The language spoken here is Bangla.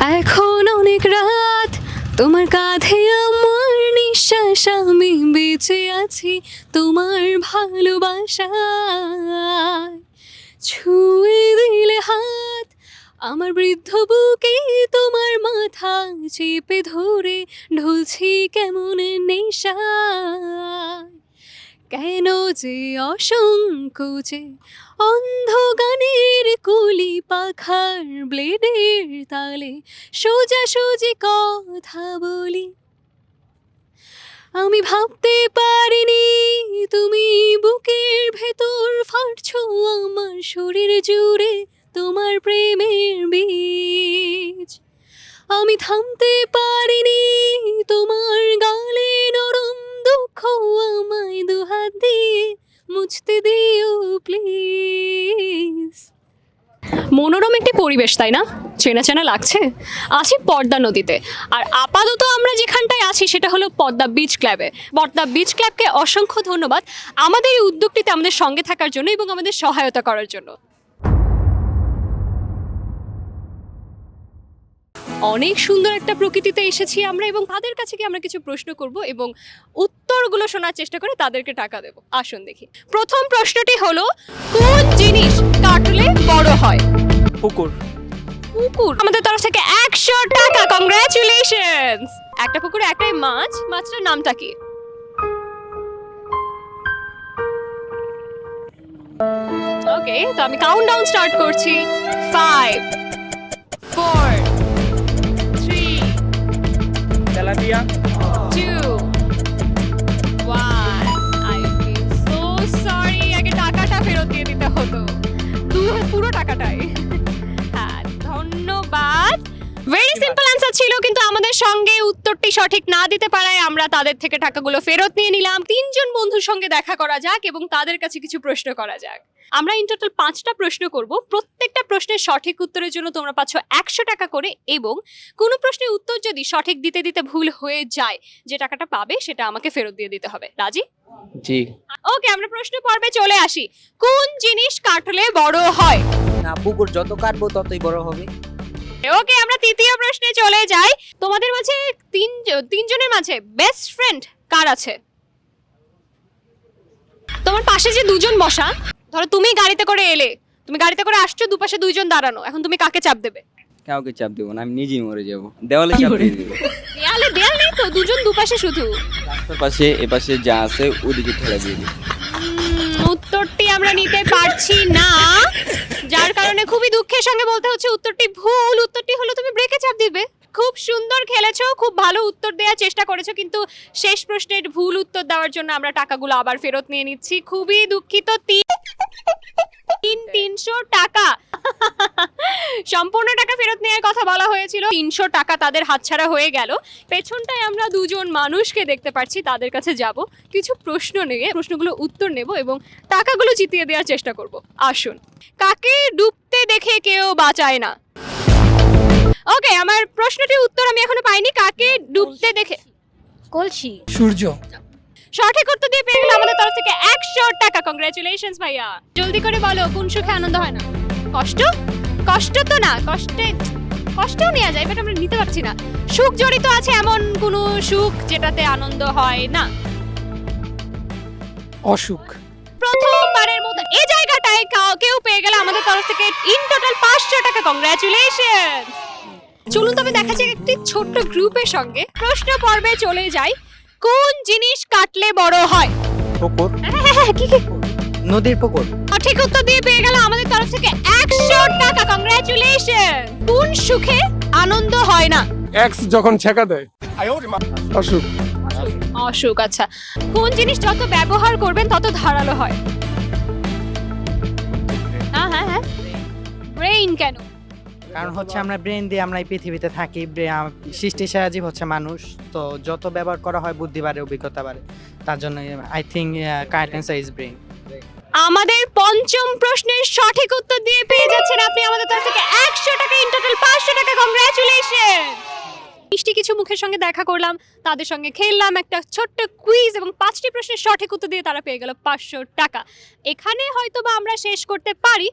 এখন অনেক রাত। তোমার কাঁধে আমার নিঃশ্বাস, আমি বেঁচে আছি তোমার ভালোবাসায়। ছুঁয়ে দিলে হাত, আমার বৃদ্ধ বুকে তোমার মাথা চেপে ধরে, ঢুলছি কেমন নেশায়। কেন যে অসংকোচে অন্ধ গানের কুলি পাখার ব্লেডের তালে সোজা সুজি কথা বলি। আমি ভাবতে পারিনি তুমি বুকের ভেতর ফাটছো আমার শরীর জুড়ে তোমার প্রেমের বীজ। আমি থামতে পারিনি তোমার মুছতে দিও প্লিজ মনোরম একটি পরিবেশ, তাই না? চেনা চেনা লাগছে? আছি পদ্মা নদীতে। আর আপাতত আমরা যেখানটায় আছি, সেটা হলো পদ্মা বিচ ক্লাবে পদ্মা বিচ ক্লাবকে অসংখ্য ধন্যবাদ আমাদের এই উদ্যোগটিতে আমাদের সঙ্গে থাকার জন্য এবং আমাদের সহায়তা করার জন্য। অনেক সুন্দর একটা প্রকৃতিতে এসেছি আমরা এবং তাদের কাছে কি আমরা কিছু প্রশ্ন করব এবং উত্তরগুলো শোনার চেষ্টা করে তাদেরকে টাকা দেব। আসুন দেখি। প্রথম প্রশ্নটি হলো কোন জিনিস কাটলে বড় হয়? পুকুর। পুকুর। আমাদের তরফ থেকে একশো টাকা। কংগ্রাচুলেশনস একটা পুকুরে একটাই মাছ মাছটার নামটা কি? ওকে তো আমি কাউন্টডাউন স্টার্ট করছি। ফাইভ উত্তরটি সঠিক না দিতে পারায় আমরা তাদের থেকে টাকাগুলো ফেরত নিয়ে নিলাম। তিনজন বন্ধুর সঙ্গে দেখা করা যাক এবং তাদের কাছে কিছু প্রশ্ন করা যাক। আমরা ইন টোটাল পাঁচটা প্রশ্ন করব। প্রত্যেকটা প্রশ্নের সঠিক উত্তরের জন্য তোমরা পাচ্ছ একশো টাকা করে এবং কোনো প্রশ্নের উত্তর যদি সঠিক দিতে দিতে ভুল হয়ে যায় যে টাকাটা পাবে সেটা আমাকে ফেরত দিয়ে দিতে হবে। রাজি? জি। ওকে আমরা প্রশ্ন পর্বে চলে আসি। কোন জিনিস কাটলে বড় হয়? না পুকুর যত কাটবো ততই বড় হবে। ওকে আমরা তৃতীয় প্রশ্নে চলে যাই। তোমাদের মাঝে তিন তিনজনের মাঝে বেস্ট ফ্রেন্ড কার আছে? তোমার পাশে যে দুজন বসা ধরো তুমি গাড়িতে করে এলে তুমি গাড়িতে করে আসছো দুপাশে দুইজন দাঁড়ানো এখন তুমি কাকে চাপ দেবে? কাউকে চাপ দেবো না আমি নিজেই মরে যাব। দেওয়ালে চাপ দিয়ে দেবো। দেয়ালে দেয়াল নেই তো দুজন দুপাশে শুধু। রাস্তার পাশে এপাশে যা আছে ওদিকে ঠেলা দিয়ে দিই উত্তরটি আমরা নিতে পারছি না। যার কারণে খুবই দুঃখের সঙ্গে বলতে হচ্ছে উত্তরটি ভুল। উত্তরটি হলো তুমি ব্রেকে চাপ দিবে। খুব সুন্দর খেলেছো, খুব ভালো উত্তর দেওয়ার চেষ্টা করেছ, কিন্তু শেষ প্রশ্নের ভুল উত্তর দেওয়ার জন্য আমরা টাকাগুলো আবার ফেরত নিয়ে নিচ্ছি। খুবই দুঃখিত তিন তিন, তিনশো টাকা। সম্পূর্ণ টাকা ফেরত নেওয়ার কথা বলা হয়েছিল। তিনশো টাকা তাদের হাতছাড়া হয়ে গেল। পেছনটায় আমরা দুজন মানুষকে দেখতে পাচ্ছি তাদের কাছে যাব। কিছু প্রশ্ন নিয়ে প্রশ্নগুলো উত্তর নেব এবং টাকাগুলো জিতিয়ে দেওয়ার চেষ্টা করব। আসুন। কাকে ডুবতে দেখে কেউ বাঁচায় না? ওকে আমার প্রশ্নটির উত্তর আমি এখনও পাইনি। কাকে ডুবতে দেখে? কলসি। সূর্য। সঠিক উত্তর দিয়ে পেয়ে গেলে আমাদের তরফ থেকে একশো টাকা। কংগ্রাচুলেশনস ভাইয়া। জলদি করে বলো কোন সুখে আনন্দ হয় না? কষ্ট? কষ্ট তো না কষ্টে কষ্টও নেওয়া যায় বাট আমরা নিতে পারছি না। সুখ জড়িত আছে এমন কোনো সুখ যেটাতে আনন্দ হয় না। অসুখ। প্রথমবারের মতো এই জায়গাটায় কাউ- কেউ পেয়ে গেলে আমাদের তরফ থেকে ইন টোটাল পাঁচশো টাকা। কংগ্রাচুলেশন চলুন তবে দেখা যাক একটি ছোট্ট গ্রুপের সঙ্গে প্রশ্ন পর্বে চলে যাই। কোন জিনিস কাটলে বড় হয়? হ্যাঁ, হ্যাঁ, হ্যাঁ, কি কি? নদীর পুকুর। সঠিক উত্তর দিয়ে পেয়ে গেল আমাদের তরফ থেকে একশো টাকা। কংগ্রাচুলেশন কোন সুখে আনন্দ হয় না? এক্স যখন ছেঁকা দেয়। অসুখ। অসুখ আচ্ছা। কোন জিনিস যত ব্যবহার করবেন তত ধারালো হয়? হ্যাঁ হ্যাঁ হ্যাঁ। ব্রেইন কেন? কারণ হচ্ছে আমরা ব্রেন দিয়ে আমরা এই পৃথিবীতে থাকি সৃষ্টি সেরা জীব হচ্ছে মানুষ তো যত ব্যবহার করা হয় বুদ্ধি বাড়ে অভিজ্ঞতা বাড়ে। তার জন্য I think correct answer is brain আমাদের পঞ্চম প্রশ্নের সঠিক উত্তর দিয়ে পেয়ে যাচ্ছেন আপনি আমাদের তরফ থেকে একশো টাকা ইন টোটাল পাঁচশো টাকা। কংগ্রাচুলেশন মিষ্টি কিছু মুখের সঙ্গে দেখা করলাম, তাদের সঙ্গে খেললাম একটা ছোট্ট কুইজ এবং পাঁচটি প্রশ্নের সঠিক উত্তর দিয়ে তারা পেয়ে গেল পাঁচশো টাকা। এখানে হয়তো বা আমরা শেষ করতে পারি।